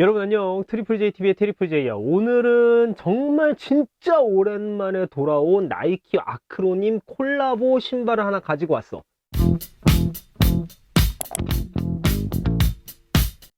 여러분 안녕. 트리플 J TV의 트리플 J야. 오늘은 정말 진짜 오랜만에 돌아온 나이키 아크로님 콜라보 신발을 하나 가지고 왔어.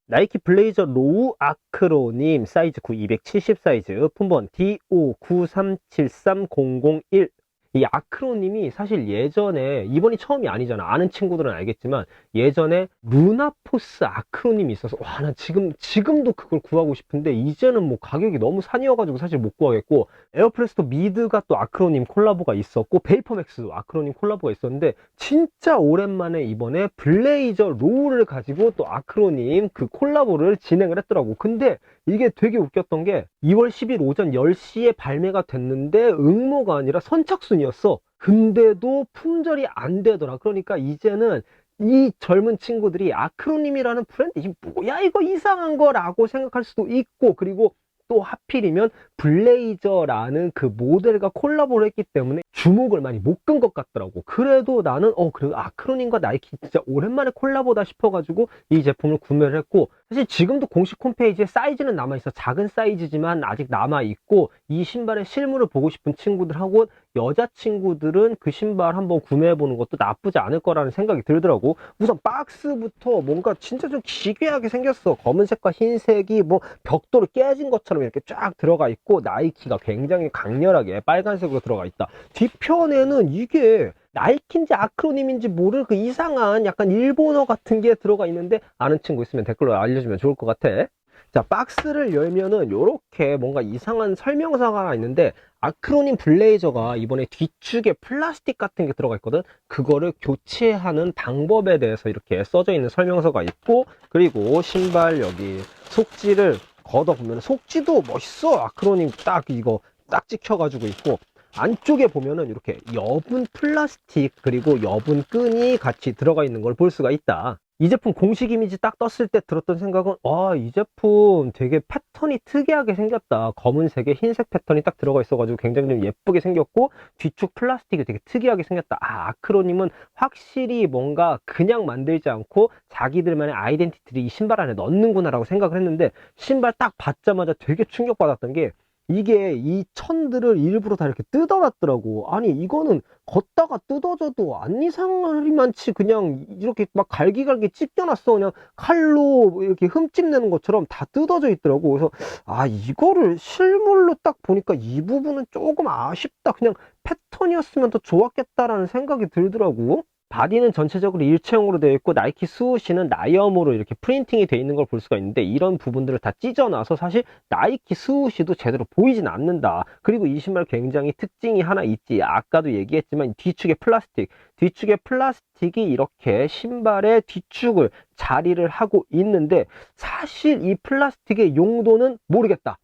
나이키 블레이저 로우 아크로님 사이즈 9 270 사이즈 품번 D593730001 이 아크로님이 사실 예전에 이번이 처음이 아니잖아. 아는 친구들은 알겠지만 예전에 루나포스 아크로님이 있어서 와 나 지금 지금도 그걸 구하고 싶은데 이제는 뭐 가격이 너무 산이어가지고 사실 못 구하겠고 에어프레스토 미드가 또 아크로님 콜라보가 있었고 베이퍼맥스도 아크로님 콜라보가 있었는데 진짜 오랜만에 이번에 블레이저 로우를 가지고 또 아크로님 그 콜라보를 진행을 했더라고. 근데 이게 되게 웃겼던 게 2월 10일 오전 10시에 발매가 됐는데 응모가 아니라 선착순이었어. 근데도 품절이 안 되더라. 그러니까 이제는 이 젊은 친구들이 아크로님이라는 브랜드 이 뭐야 이거 이상한 거라고 생각할 수도 있고 그리고 또 하필이면 블레이저라는 그 모델과 콜라보를 했기 때문에 주목을 많이 못 끈 것 같더라고. 그래도 나는 어 그래도 아크로님과 나이키 진짜 오랜만에 콜라보다 싶어가지고 이 제품을 구매를 했고 사실 지금도 공식 홈페이지에 사이즈는 남아있어. 작은 사이즈지만 아직 남아있고 이 신발의 실물을 보고 싶은 친구들하고 여자친구들은 그 신발 한번 구매해보는 것도 나쁘지 않을 거라는 생각이 들더라고. 우선 박스부터 뭔가 진짜 좀 기괴하게 생겼어. 검은색과 흰색이 뭐 벽돌을 깨진 것처럼 이렇게 쫙 들어가 있고 나이키가 굉장히 강렬하게 빨간색으로 들어가 있다. 뒤편에는 이게 나이키인지 아크로님인지 모를 그 이상한 약간 일본어 같은 게 들어가 있는데 아는 친구 있으면 댓글로 알려주면 좋을 것 같아. 자, 박스를 열면은 요렇게 뭔가 이상한 설명서가 하나 있는데 아크로님 블레이저가 이번에 뒤축에 플라스틱 같은 게 들어가 있거든. 그거를 교체하는 방법에 대해서 이렇게 써져 있는 설명서가 있고 그리고 신발 여기 속지를 걷어보면 속지도 멋있어. 아크로님 딱 이거 딱 찍혀가지고 있고 안쪽에 보면은 이렇게 여분 플라스틱 그리고 여분 끈이 같이 들어가 있는 걸 볼 수가 있다. 이 제품 공식 이미지 딱 떴을 때 들었던 생각은 와 이 제품 되게 패턴이 특이하게 생겼다 검은색에 흰색 패턴이 딱 들어가 있어 가지고 굉장히 좀 예쁘게 생겼고 뒤축 플라스틱이 되게 특이하게 생겼다 아 아크로님은 확실히 뭔가 그냥 만들지 않고 자기들만의 아이덴티티를 이 신발 안에 넣는구나 라고 생각을 했는데 신발 딱 받자마자 되게 충격받았던 게 이게 이 천들을 일부러 다 이렇게 뜯어놨더라고. 아니, 이거는 걷다가 뜯어져도 안 이상하리만치 그냥 이렇게 막 갈기갈기 찢겨놨어. 그냥 칼로 이렇게 흠집 내는 것처럼 다 뜯어져 있더라고. 그래서, 아, 이거를 실물로 딱 보니까 이 부분은 조금 아쉽다. 그냥 패턴이었으면 더 좋았겠다라는 생각이 들더라고. 바디는 전체적으로 일체형으로 되어 있고 나이키 스우시는 나이엄으로 이렇게 프린팅이 되어 있는 걸 볼 수가 있는데 이런 부분들을 다 찢어놔서 사실 나이키 스우시도 제대로 보이진 않는다. 그리고 이 신발 굉장히 특징이 하나 있지. 아까도 얘기했지만 뒤축의 플라스틱, 뒤축의 플라스틱이 이렇게 신발의 뒤축을 자리를 하고 있는데 사실 이 플라스틱의 용도는 모르겠다.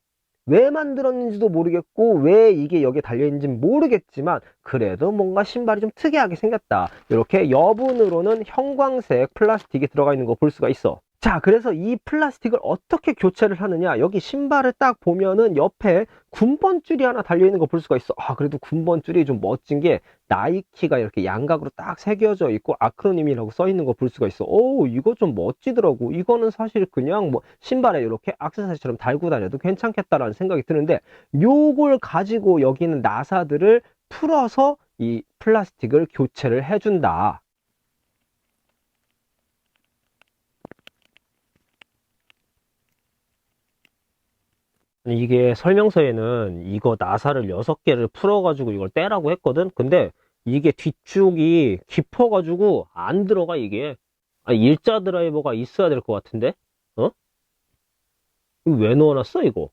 왜 만들었는지도 모르겠고 왜 이게 여기에 달려있는지 모르겠지만 그래도 뭔가 신발이 좀 특이하게 생겼다. 이렇게 여분으로는 형광색 플라스틱이 들어가 있는 거 볼 수가 있어 자 그래서 이 플라스틱을 어떻게 교체를 하느냐? 여기 신발을 딱 보면은 옆에 군번줄이 하나 달려있는 거 볼 수가 있어. 아 그래도 군번줄이 좀 멋진 게 나이키가 이렇게 양각으로 딱 새겨져 있고 아크로님이라고 써 있는 거 볼 수가 있어. 오 이거 좀 멋지더라고. 이거는 사실 그냥 뭐 신발에 이렇게 악세사리처럼 달고 다녀도 괜찮겠다라는 생각이 드는데 요걸 가지고 여기는 나사들을 풀어서 이 플라스틱을 교체를 해준다 이게 설명서에는 이거 나사를 6개를 풀어가지고 이걸 떼라고 했거든? 근데 이게 뒤쪽이 깊어가지고 안 들어가, 이게. 아, 일자 드라이버가 있어야 될 것 같은데? 어? 이거 왜 넣어놨어, 이거?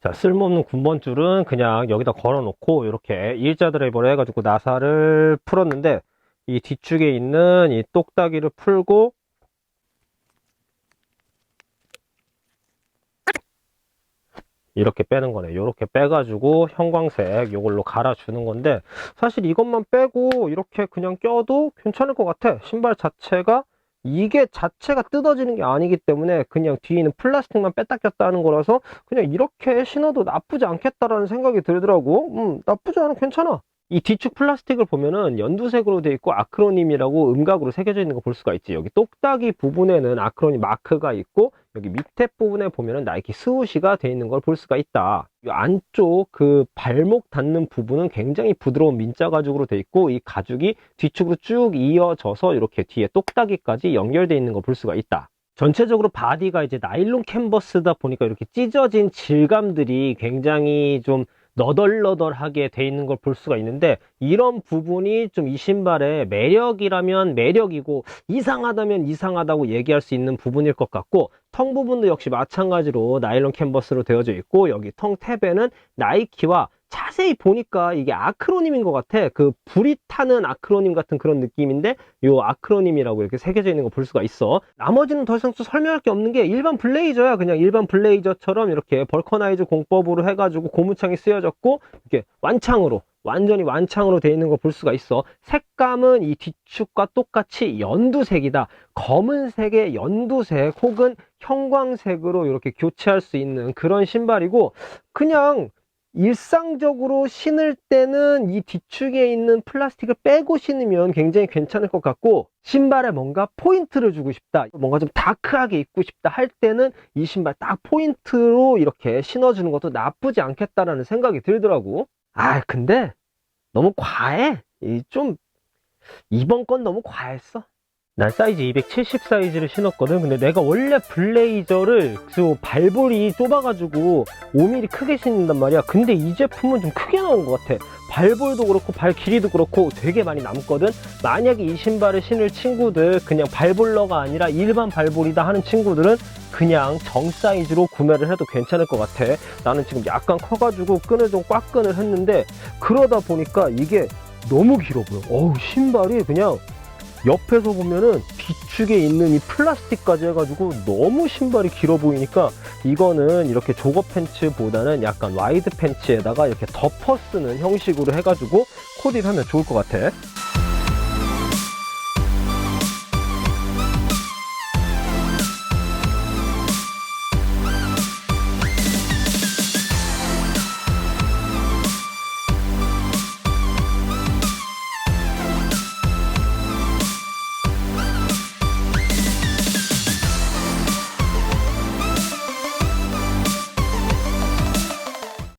자, 쓸모없는 군번줄은 그냥 여기다 걸어놓고 이렇게 일자 드라이버로 해가지고 나사를 풀었는데 이 뒤쪽에 있는 이 똑딱이를 풀고 이렇게 빼는 거네. 이렇게 빼가지고 형광색 이걸로 갈아주는 건데 사실 이것만 빼고 이렇게 그냥 껴도 괜찮을 것 같아. 신발 자체가 이게 자체가 뜯어지는 게 아니기 때문에 그냥 뒤에 있는 플라스틱만 뺐다 꼈다 하는 거라서 그냥 이렇게 신어도 나쁘지 않겠다라는 생각이 들더라고. 음, 나쁘지 않아. 괜찮아. 이 뒤축 플라스틱을 보면은 연두색으로 되어 있고 아크로님이라고 음각으로 새겨져 있는 거 볼 수가 있지. 여기 똑딱이 부분에는 아크로님 마크가 있고 여기 밑에 부분에 보면은 나이키 스우시가 되어 있는 걸 볼 수가 있다. 이 안쪽 그 발목 닿는 부분은 굉장히 부드러운 민자 가죽으로 되어 있고 이 가죽이 뒤축으로 쭉 이어져서 이렇게 뒤에 똑딱이까지 연결되어 있는 걸 볼 수가 있다. 전체적으로 바디가 이제 나일론 캔버스다 보니까 이렇게 찢어진 질감들이 굉장히 좀 너덜너덜하게 돼 있는 걸 볼 수가 있는데 이런 부분이 좀 이 신발의 매력이라면 매력이고 이상하다면 이상하다고 얘기할 수 있는 부분일 것 같고 텅 부분도 역시 마찬가지로 나일론 캔버스로 되어져 있고 여기 텅 탭에는 나이키와 자세히 보니까 이게 아크로님인 것 같아. 그 불이 타는 아크로님 같은 그런 느낌인데 요 아크로님이라고 이렇게 새겨져 있는 거 볼 수가 있어. 나머지는 더 이상 또 설명할 게 없는 게 일반 블레이저야. 그냥 일반 블레이저처럼 이렇게 벌커나이즈 공법으로 해가지고 고무창이 쓰여졌고 이렇게 완창으로 완전히 완창으로 되어 있는 거 볼 수가 있어. 색감은 이 뒤축과 똑같이 연두색이다. 검은색의 연두색 혹은 형광색으로 이렇게 교체할 수 있는 그런 신발이고 그냥 일상적으로 신을 때는 이 뒤축에 있는 플라스틱을 빼고 신으면 굉장히 괜찮을 것 같고 신발에 뭔가 포인트를 주고 싶다 뭔가 좀 다크하게 입고 싶다 할 때는 이 신발 딱 포인트로 이렇게 신어주는 것도 나쁘지 않겠다라는 생각이 들더라고. 아 근데 너무 과해. 이좀 이번 건 너무 과했어 난 사이즈 270 사이즈를 신었거든. 근데 내가 원래 블레이저를 그 발볼이 좁아가지고 5mm 크게 신는단 말이야. 근데 이 제품은 좀 크게 나온 것 같아. 발볼도 그렇고 발 길이도 그렇고 되게 많이 남거든. 만약에 이 신발을 신을 친구들 그냥 발볼러가 아니라 일반 발볼이다 하는 친구들은 그냥 정 사이즈로 구매를 해도 괜찮을 것 같아. 나는 지금 약간 커가지고 끈을 좀 꽉 끈을 했는데 그러다 보니까 이게 너무 길어 보여. 어우 신발이 그냥 옆에서 보면은 뒤축에 있는 이 플라스틱까지 해가지고 너무 신발이 길어 보이니까 이거는 이렇게 조거 팬츠보다는 약간 와이드 팬츠에다가 이렇게 덮어 쓰는 형식으로 해가지고 코디를 하면 좋을 것 같아.